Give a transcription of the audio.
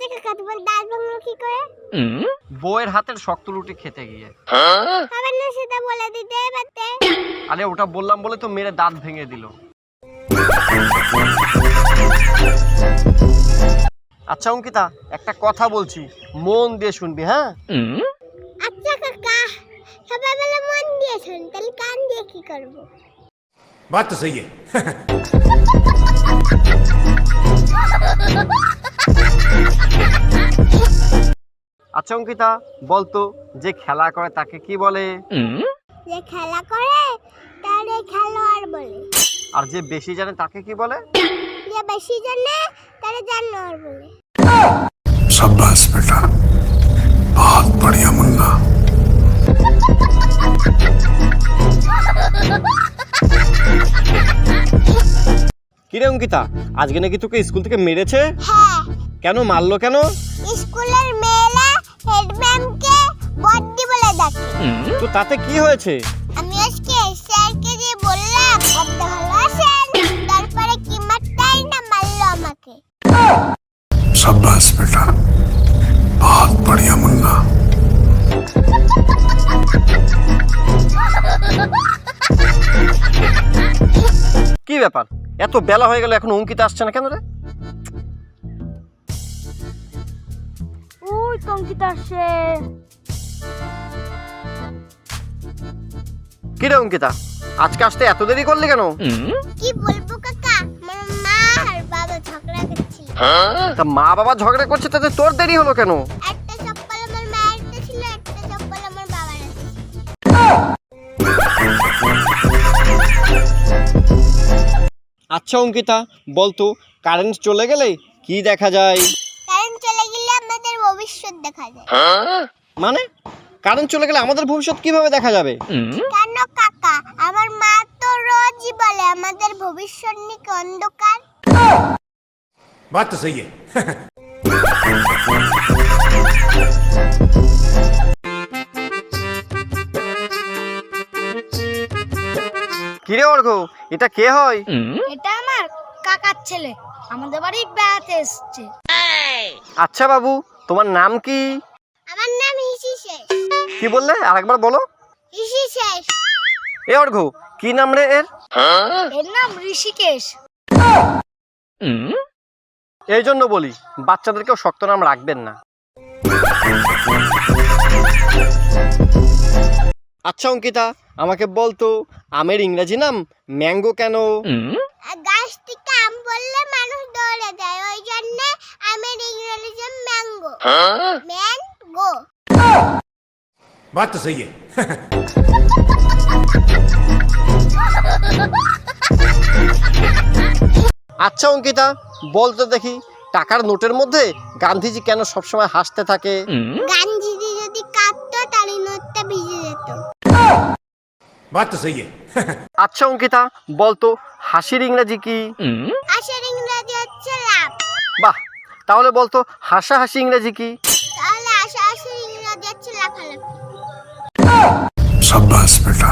থেকে খাব ডাল ভাঙলো কি করে? বউয়ের হাতের শক্ত রুটি খেতে গিয়ে। হবে না সেটা বলে দিতে পারতে আরে ওটা বললাম বলে তো মেরে দাঁত ভেঙে দিল। আচ্ছা অঙ্কিতা একটা কথা বলছি। মন দিয়ে শুনবি হ্যাঁ? আচ্ছা কাকা। সবাই বলে মন দিয়ে শুন তাহলে কান দিয়ে কি করব? বাত তো সহি আচ্ছা অঙ্কিতা বলতো যে খেলা করে তাকে কি বলে যে খেলা করে তারে খেলোয়াড় বলে আর যে বেশি জানে তাকে কি বলে যে বেশি জানে তারে জানোয়ার বলে शाबाश बेटा बहुत बढ़िया मुन्ना কিরে অঙ্কিতা আজকে নাকি তোকে স্কুল থেকে মেরেছে হ্যাঁ কেন মারলো কেন স্কুলের মেয়েরা হেড ম্যামকে বড্ডি বলে ডাকে। তো তাতে কি হয়েছে? আমি আজকে স্যারকে যে বললাম তারপরে কি মারটাই না মারলো আমাকে। সাব্বাস বেটা বহুত বড়িয়া মুন্না। কি ব্যাপার? এত বেলা হয়ে গেল এখন অঙ্কিতা আসছে না কেন রে? ওই কঙ্কিতা আসে। কি রে অঙ্কিতা? আজকে আসতে এত দেরি করলি কেন? কি বলব কাকা? আমার মা আর বাবা ঝগড়া করছিল তা মা বাবা ঝগড়া করছে তাতে তোর দেরি হলো কেন? একটা চপ্পল আমার মায়ের ছিল একটা চপ্পল আমার বাবার আচ্ছা অঙ্কিতা বলতো কারেন্ট চলে গেলে কি দেখা যায়? দেখা যায় মানে কারেন্ট চলে গেলে আমাদের ভবিষ্যৎ কিভাবে দেখা যাবে কেন কাকা আমার মা তো রোজই বলে আমাদের ভবিষ্যৎ নাকি অন্ধকার बात तो सही है কিরে অর্ঘ এটা কে হয় এটা আমার কাকার ছেলে আমাদের বাড়ি বেড়াতে এসছে আচ্ছা বাবু তোমার নাম কি? আমার নাম হিসি শেষ। কি বললে? আরেকবার বলো। হিসি শেষ। এ অর্ঘ কি নাম রে এর? এর নাম ঋষিকেশ। এই জন্য বলি বাচ্চাদেরকেও শক্ত নাম রাখবেন না। আচ্ছা অঙ্কিতা আমাকে বলতো আমের ইংরেজি নাম ম্যাঙ্গো কেন? গাছ থেকে আম বললে মানুষ দৌড়ে যায় ম্যাঙ্গো ম্যাঙ্গো बात तो सही है আচ্ছা অঙ্কিতা বলতো দেখি টাকার নোটের মধ্যে গান্ধীজি কেন সবসময় হাসতে থাকে গান্ধীজি যদি কাঁদতো তাহলে নোটটা ভিজে যেত बात तो सही है আচ্ছা অঙ্কিতা বলতো হাসির ইংরেজি কি আশের ইংরেজি হচ্ছে লাভ বাহ তাহলে বলতো হাসা হাসি ইংরেজি কি? তাহলে বেটা।